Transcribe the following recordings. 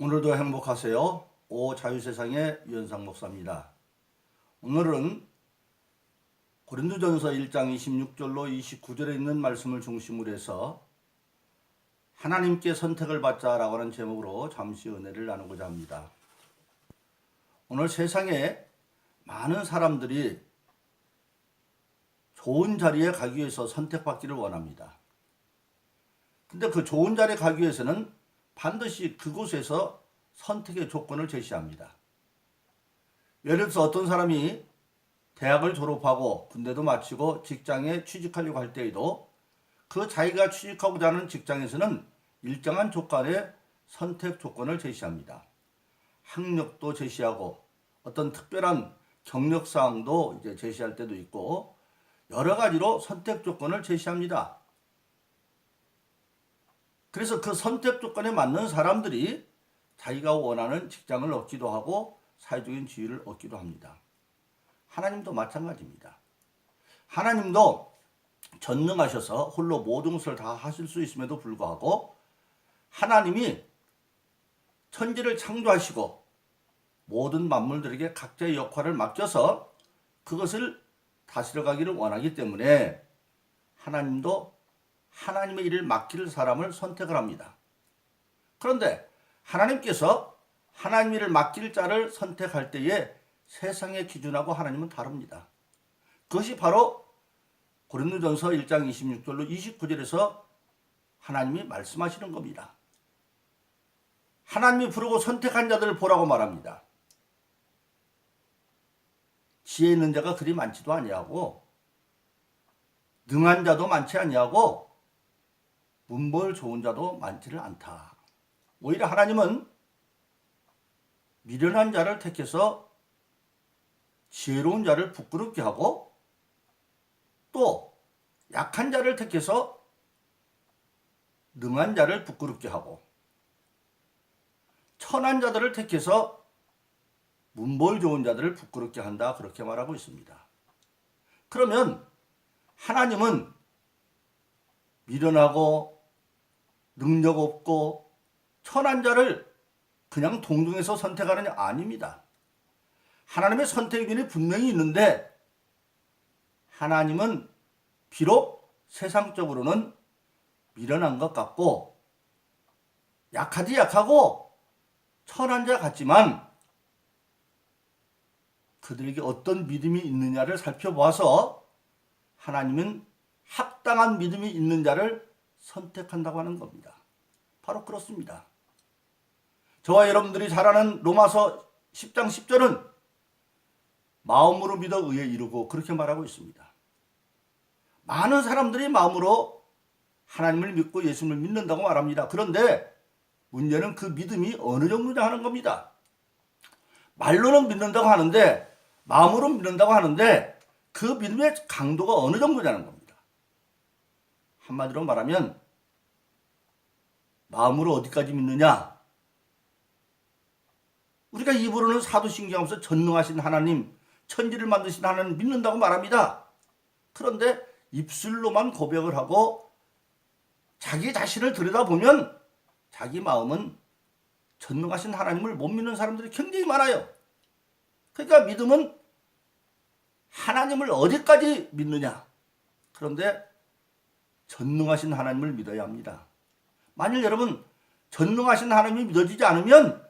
오늘도 행복하세요. 오 자유세상의 유현상 목사입니다. 오늘은 고린도전서 1장 26절로 29절에 있는 말씀을 중심으로 해서 하나님께 선택을 받자라고 하는 제목으로 잠시 은혜를 나누고자 합니다. 오늘 세상에 많은 사람들이 좋은 자리에 가기 위해서 선택받기를 원합니다. 근데 그 좋은 자리에 가기 위해서는 반드시 그곳에서 선택의 조건을 제시합니다. 예를 들어서 어떤 사람이 대학을 졸업하고 군대도 마치고 직장에 취직하려고 할 때에도 그 자기가 취직하고자 하는 직장에서는 일정한 조건의 선택 조건을 제시합니다. 학력도 제시하고 어떤 특별한 경력 사항도 이제 제시할 때도 있고 여러 가지로 선택 조건을 제시합니다. 그래서 그 선택 조건에 맞는 사람들이 자기가 원하는 직장을 얻기도 하고 사회적인 지위를 얻기도 합니다. 하나님도 마찬가지입니다. 하나님도 전능하셔서 홀로 모든 것을 다 하실 수 있음에도 불구하고 하나님이 천지를 창조하시고 모든 만물들에게 각자의 역할을 맡겨서 그것을 다스려 가기를 원하기 때문에 하나님도 하나님의 일을 맡길 사람을 선택을 합니다. 그런데 하나님께서 하나님 일을 맡길 자를 선택할 때에 세상의 기준하고 하나님은 다릅니다. 그것이 바로 고린도전서 1장 26절로 29절에서 하나님이 말씀하시는 겁니다. 하나님이 부르고 선택한 자들을 보라고 말합니다. 지혜 있는 자가 그리 많지도 아니하고 능한 자도 많지 아니하고 문벌 좋은 자도 많지를 않다. 오히려 하나님은 미련한 자를 택해서 지혜로운 자를 부끄럽게 하고 또 약한 자를 택해서 능한 자를 부끄럽게 하고 천한 자들을 택해서 문벌 좋은 자들을 부끄럽게 한다 그렇게 말하고 있습니다. 그러면 하나님은 미련하고 능력 없고 천한 자를 그냥 동등해서 선택하느냐 아닙니다. 하나님의 선택인이 분명히 있는데 하나님은 비록 세상적으로는 미련한 것 같고 약하디 약하고 천한 자 같지만 그들에게 어떤 믿음이 있느냐를 살펴보아서 하나님은 합당한 믿음이 있는 자를 선택한다고 하는 겁니다. 바로 그렇습니다. 저와 여러분들이 잘 아는 로마서 10장 10절은 마음으로 믿어 의에 이르고 그렇게 말하고 있습니다. 많은 사람들이 마음으로 하나님을 믿고 예수님을 믿는다고 말합니다. 그런데 문제는 그 믿음이 어느 정도냐 하는 겁니다. 말로는 믿는다고 하는데 마음으로 믿는다고 하는데 그 믿음의 강도가 어느 정도냐는 겁니다. 한마디로 말하면 마음으로 어디까지 믿느냐? 우리가 입으로는 사도신경하면서 전능하신 하나님, 천지를 만드신 하나님 믿는다고 말합니다. 그런데 입술로만 고백을 하고 자기 자신을 들여다보면 자기 마음은 전능하신 하나님을 못 믿는 사람들이 굉장히 많아요. 그러니까 믿음은 하나님을 어디까지 믿느냐? 그런데 전능하신 하나님을 믿어야 합니다. 만일 여러분 전능하신 하나님이 믿어지지 않으면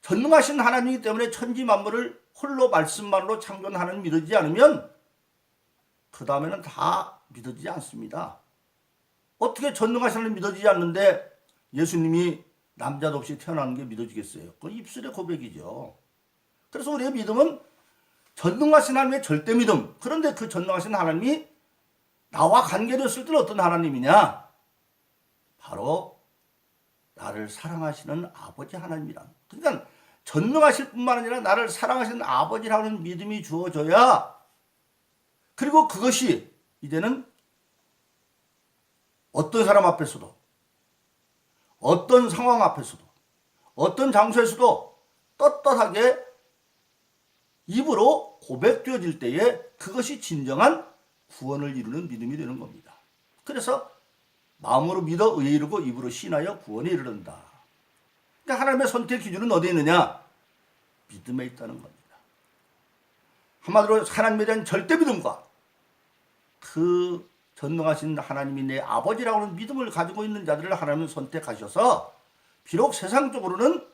전능하신 하나님이기 때문에 천지 만물을 홀로 말씀만으로 창조한 하나님 믿어지지 않으면 그 다음에는 다 믿어지지 않습니다. 어떻게 전능하신 하나님 믿어지지 않는데 예수님이 남자도 없이 태어나는 게 믿어지겠어요? 그 입술의 고백이죠. 그래서 우리의 믿음은 전능하신 하나님의 절대 믿음. 그런데 그 전능하신 하나님이 나와 관계됐을 때는 어떤 하나님이냐? 바로 나를 사랑하시는 아버지 하나님이란. 그러니까 전능하실 뿐만 아니라 나를 사랑하시는 아버지라는 믿음이 주어져야 그리고 그것이 이제는 어떤 사람 앞에서도 어떤 상황 앞에서도 어떤 장소에서도 떳떳하게 입으로 고백되어질 때에 그것이 진정한 구원을 이루는 믿음이 되는 겁니다. 그래서 마음으로 믿어 의에 이르고 입으로 신하여 구원에 이르른다. 그러니까 하나님의 선택 기준은 어디에 있느냐? 믿음에 있다는 겁니다. 한마디로 하나님에 대한 절대 믿음과 그 전능하신 하나님이 내 아버지라고 하는 믿음을 가지고 있는 자들을 하나님은 선택하셔서 비록 세상적으로는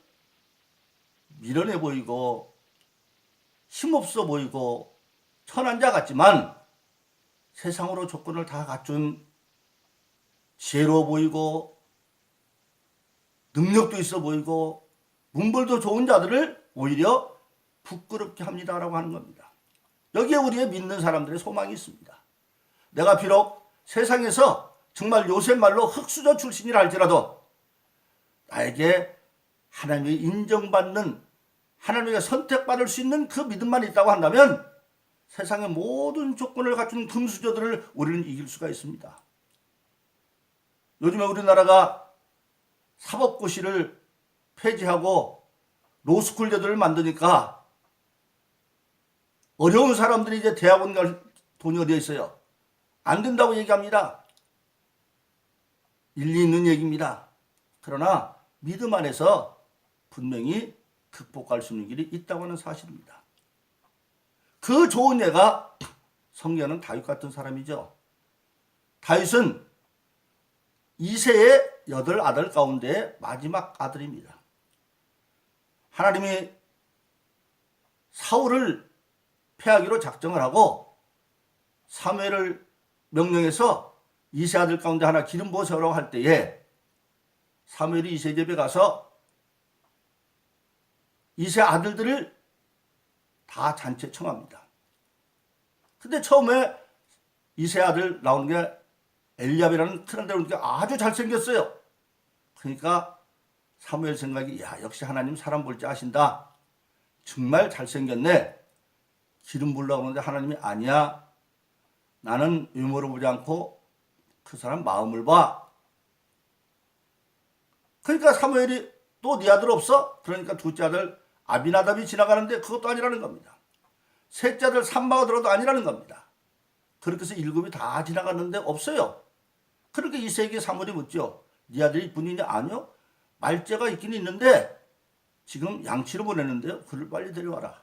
미련해 보이고 힘없어 보이고 천한 자 같지만 세상으로 조건을 다 갖춘 지혜로워 보이고 능력도 있어 보이고 문벌도 좋은 자들을 오히려 부끄럽게 합니다라고 하는 겁니다. 여기에 우리의 믿는 사람들의 소망이 있습니다. 내가 비록 세상에서 정말 요새 말로 흑수저 출신이라 할지라도 나에게 하나님의 인정받는 하나님의 선택받을 수 있는 그 믿음만 있다고 한다면 세상의 모든 조건을 갖춘 금수저들을 우리는 이길 수가 있습니다. 요즘에 우리나라가 사법고시를 폐지하고 로스쿨제도를 만드니까 어려운 사람들이 이제 대학원 갈 돈이 어디에 있어요? 안 된다고 얘기합니다. 일리 있는 얘기입니다. 그러나 믿음 안에서 분명히 극복할 수 있는 길이 있다고 하는 사실입니다. 그 좋은 예가 성경은 다윗 같은 사람이죠. 다윗은 이세의 여덟 아들 가운데 마지막 아들입니다. 하나님이 사울을 패하기로 작정을 하고 사무엘을 명령해서 이세 아들 가운데 하나 기름 부어 세우라고 할 때에 사무엘이 이세 집에 가서 이세 아들들을 다 잔체 청합니다. 근데 처음에 이세 아들 나오는 게 엘리압이라는 큰 아들 오니까 아주 잘생겼어요. 그러니까 사무엘 생각이 야 역시 하나님 사람 볼 줄 아신다. 정말 잘생겼네. 기름 부으려고 하는데 하나님이 아니야. 나는 외모를 보지 않고 그 사람 마음을 봐. 그러니까 사무엘이 또 네 아들 없어? 그러니까 둘째 아들 아비나답이 지나가는데 그것도 아니라는 겁니다. 셋째 아들 삼마가 들어도 아니라는 겁니다. 그렇게 해서 일곱이 다 지나갔는데 없어요. 그렇게 이세에게 사무엘이 묻죠. 네 아들이 분이냐? 아니요. 말째가 있긴 있는데 지금 양치를 보내는데요. 그를 빨리 데려와라.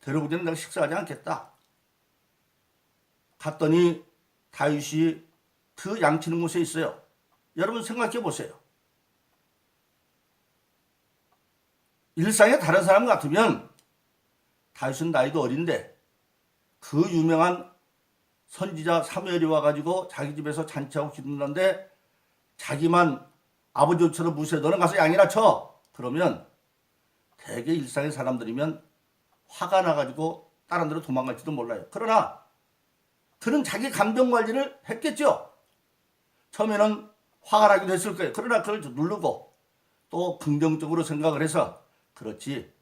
데려오기는 내가 식사하지 않겠다. 갔더니 다윗이 그 양치는 곳에 있어요. 여러분 생각해 보세요. 일상에 다른 사람 같으면 다윗은 나이도 어린데 그 유명한 선지자 사무엘이 와가지고 자기 집에서 잔치하고 기도하는데 자기만 아버지처럼 무시해 너는 가서 양이나 쳐 그러면 대개 일상의 사람들이면 화가 나가지고 다른 데로 도망갈지도 몰라요. 그러나 그는 자기 감정 관리를 했겠죠. 처음에는 화가 나기도 했을 거예요. 그러나 그걸 누르고 또 긍정적으로 생각을 해서 그렇지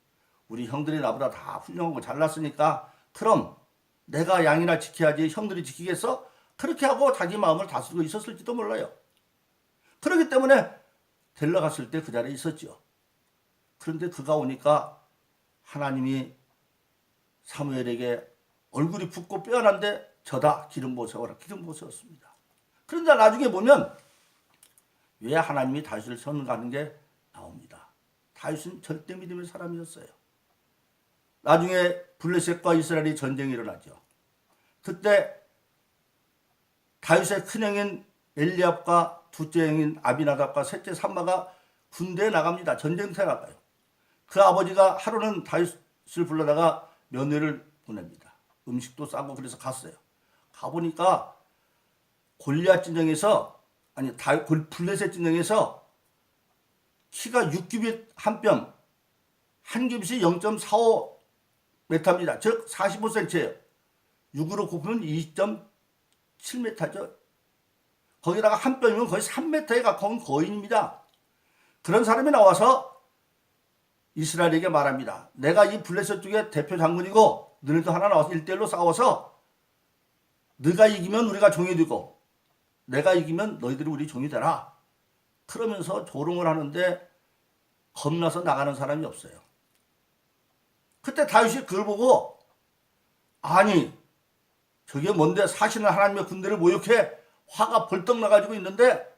우리 형들이 나보다 다 훌륭하고 잘났으니까 그럼 내가 양이나 지켜야지 형들이 지키겠어? 그렇게 하고 자기 마음을 다스리고 있었을지도 몰라요. 그렇기 때문에 데려 갔을 때 그 자리에 있었죠. 그런데 그가 오니까 하나님이 사무엘에게 얼굴이 붓고 뼈난데 저다 기름 부어 세워라 기름 부어 세웠습니다. 그런데 나중에 보면 왜 하나님이 다윗을 선가하는 게 나옵니다. 다윗은 절대 믿음의 사람이었어요. 나중에 블레셋과 이스라엘이 전쟁이 일어나죠. 그때 다윗의 큰 형인 엘리압과 둘째 형인 아비나답과 셋째 삼마가 군대에 나갑니다. 전쟁터에 나가요. 그 아버지가 하루는 다윗을 불러다가 며느리를 보냅니다. 음식도 싸고 그래서 갔어요. 가보니까 골리앗 진영에서 아니 다 블레셋 진영에서 키가 6규빗 한 뼘, 한 규빗이 0.45 메타입니다. 즉 45cm예요. 6으로 곱으면 2.7m죠. 거기다가 한 뼘이면 거의 3m에 가까운 거인입니다. 그런 사람이 나와서 이스라엘에게 말합니다. 내가 이 블레셋 쪽의 대표 장군이고 너네도 하나 나와서 1대1로 싸워서 네가 이기면 우리가 종이 되고 내가 이기면 너희들이 우리 종이 되라. 그러면서 조롱을 하는데 겁나서 나가는 사람이 없어요. 그때 다윗이 그걸 보고 아니 저게 뭔데 사실은 하나님의 군대를 모욕해 화가 벌떡 나가지고 있는데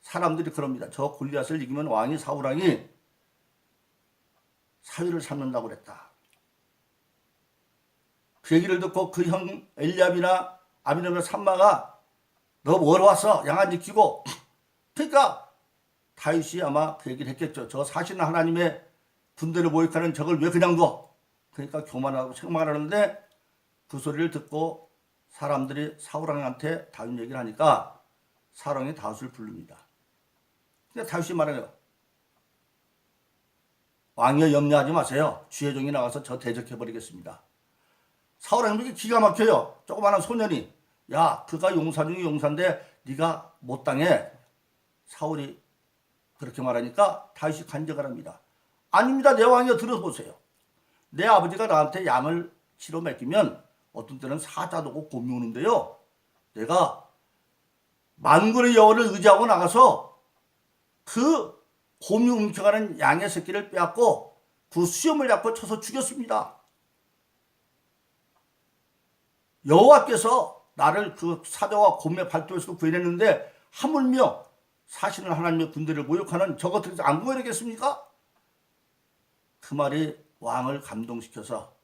사람들이 그럽니다. 저 골리앗을 이기면 왕이 사울왕이 사위를 삼는다고 그랬다. 그 얘기를 듣고 그 형 엘리압이나 아비노나 삼마가 너 뭐로 왔어? 양안 지키고 그러니까 다윗이 아마 그 얘기를 했겠죠. 저 사실은 하나님의 군대를 모욕하는 적을 왜 그냥 둬? 그러니까 교만하고 책망을 하는데 그 소리를 듣고 사람들이 사울왕한테 다윗 얘기를 하니까 사랑이 다윗을 부릅니다. 근데 다윗이 말해요. 왕이여 염려하지 마세요. 주의 종이 나가서 저 대적해버리겠습니다. 사울왕이 기가 막혀요. 조그마한 소년이 야 그가 용사 중에 용사인데 네가 못 당해. 사울이 그렇게 말하니까 다윗이 간적을 합니다. 아닙니다. 내 왕이여 들어보세요. 내 아버지가 나한테 양을 치러 맡기면 어떤 때는 사자도 오고 곰이 오는데요. 내가 만군의 여호를 의지하고 나가서 그 곰이 움켜가는 양의 새끼를 빼앗고 그 수염을 잡고 쳐서 죽였습니다. 여호와께서 나를 그 사자와 곰의 발도에서 구해냈는데 하물며 사실은 하나님의 군대를 모욕하는 저것들에서 안 구해내겠습니까? 그 말이 왕을 감동시켜서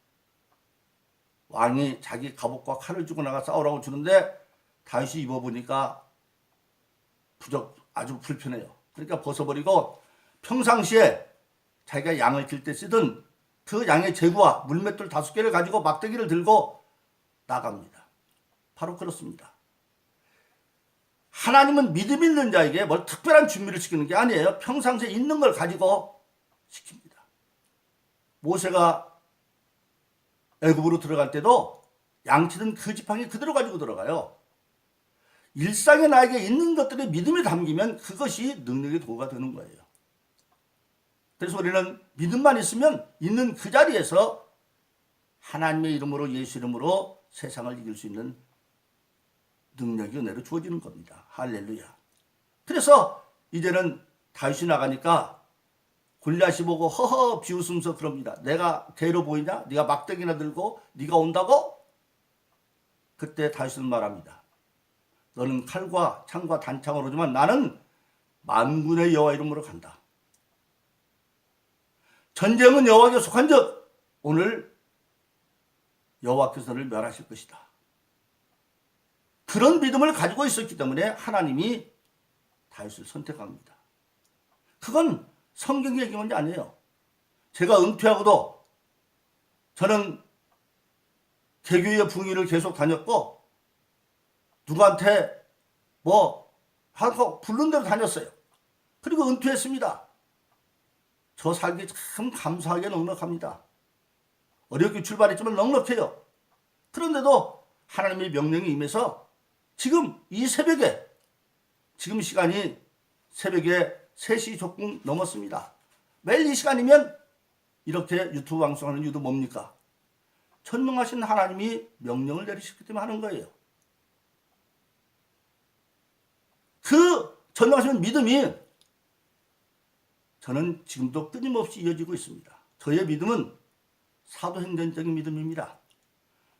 왕이 자기 갑옷과 칼을 주고 나가 싸우라고 주는데 다윗이 입어보니까 부적 아주 불편해요. 그러니까 벗어버리고 평상시에 자기가 양을 길 때 쓰던 그 양의 제구와 물맷돌 다섯 개를 가지고 막대기를 들고 나갑니다. 바로 그렇습니다. 하나님은 믿음 있는 자에게 뭘 특별한 준비를 시키는 게 아니에요. 평상시에 있는 걸 가지고 시킵니다. 모세가 애굽으로 들어갈 때도 양치는 그 지팡이 그대로 가지고 들어가요. 일상에 나에게 있는 것들에 믿음이 담기면 그것이 능력의 도구가 되는 거예요. 그래서 우리는 믿음만 있으면 있는 그 자리에서 하나님의 이름으로 예수 이름으로 세상을 이길 수 있는 능력이 은혜로 주어지는 겁니다. 할렐루야. 그래서 이제는 다윗이 나가니까 골리앗이 보고 허허 비웃으면서 그럽니다. 내가 개로 보이냐? 네가 막대기나 들고 네가 온다고? 그때 다윗은 말합니다. 너는 칼과 창과 단창으로 오지만 나는 만군의 여호와 이름으로 간다. 전쟁은 여호와에게 속한즉 오늘 여호와께서 를 멸하실 것이다. 그런 믿음을 가지고 있었기 때문에 하나님이 다윗을 선택합니다. 그건 성경 얘기한 게 아니에요. 제가 은퇴하고도 저는 개교의 붕의를 계속 다녔고 누구한테 뭐 하고 부른 대로 다녔어요. 그리고 은퇴했습니다. 저 살기 참 감사하게 넉넉합니다. 어렵게 출발했지만 넉넉해요. 그런데도 하나님의 명령이 임해서 지금 이 새벽에 지금 시간이 새벽에 3시 조금 넘었습니다. 매일 이 시간이면 이렇게 유튜브 방송하는 이유도 뭡니까? 전능하신 하나님이 명령을 내리셨기 때문에 하는 거예요. 그 전능하신 믿음이 저는 지금도 끊임없이 이어지고 있습니다. 저의 믿음은 사도행전적인 믿음입니다.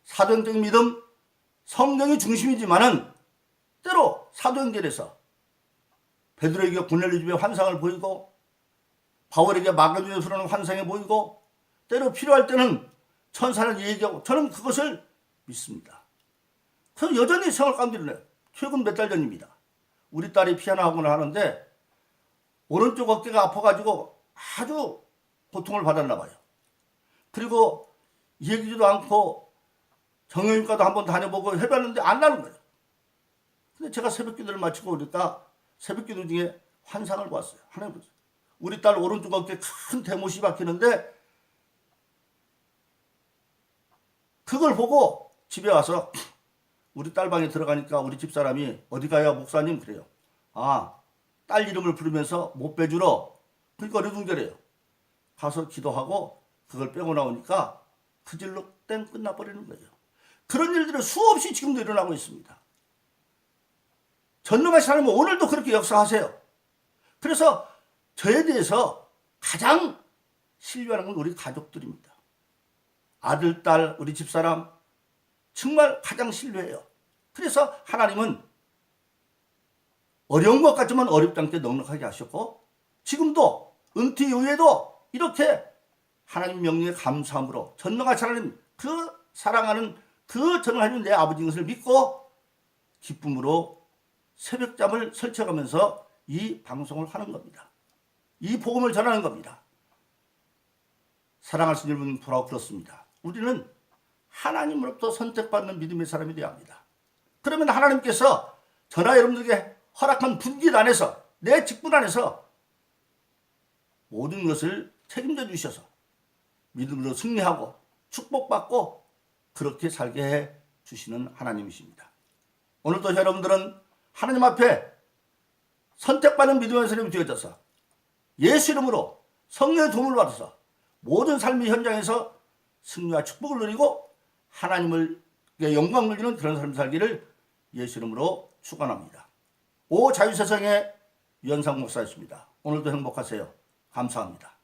사도행적인 믿음, 성경이 중심이지만은 때로 사도행전에서 베드로에게 고넬료 집에 환상을 보이고 바울에게 마가주에서는 환상이 보이고 때로 필요할 때는 천사를 얘기하고 저는 그것을 믿습니다. 그래서 여전히 생활 가운데 일어나요. 최근 몇 달 전입니다. 우리 딸이 피아노 학원을 하는데 오른쪽 어깨가 아파가지고 아주 고통을 받았나 봐요. 그리고 얘기지도 않고 정형외과도 한번 다녀보고 해봤는데 안 나는 거예요. 근데 제가 새벽 기도를 마치고 오니까 새벽 기도 중에 환상을 봤어요. 하나님 보세요. 우리 딸 오른쪽 어깨에 큰 대못이 박히는데 그걸 보고 집에 와서 우리 딸 방에 들어가니까 우리 집사람이 어디 가요 목사님 그래요. 아, 딸 이름을 부르면서 못 빼주러 그러니까 어리둥절해요. 가서 기도하고 그걸 빼고 나오니까 그 질로 땡 끝나버리는 거예요. 그런 일들이 수없이 지금도 일어나고 있습니다. 전능하신 하나님은 오늘도 그렇게 역사하세요. 그래서 저에 대해서 가장 신뢰하는 건 우리 가족들입니다. 아들, 딸, 우리 집사람 정말 가장 신뢰해요. 그래서 하나님은 어려운 것 같지만 어렵지 않게 넉넉하게 하셨고 지금도 은퇴 이후에도 이렇게 하나님 명령에 감사함으로 전능하신 하나님 그 사랑하는 그 전능하신 내 아버지인 것을 믿고 기쁨으로 새벽잠을 설쳐가면서 이 방송을 하는 겁니다. 이 복음을 전하는 겁니다. 사랑하신 여러분 돌아오 그렇습니다. 우리는 하나님으로부터 선택받는 믿음의 사람이 되어야 합니다. 그러면 하나님께서 저나 여러분들에게 허락한 분깃 안에서 내 직분 안에서 모든 것을 책임져 주셔서 믿음으로 승리하고 축복받고 그렇게 살게 해 주시는 하나님이십니다. 오늘도 여러분들은 하나님 앞에 선택받는 믿음의 사람이 되어져서 예수 이름으로 성령의 도움을 받아서 모든 삶의 현장에서 승리와 축복을 누리고 하나님을 영광을 누리는 그런 삶 살기를 예수 이름으로 축원합니다. 오 자유세상의 유현상 목사였습니다. 오늘도 행복하세요. 감사합니다.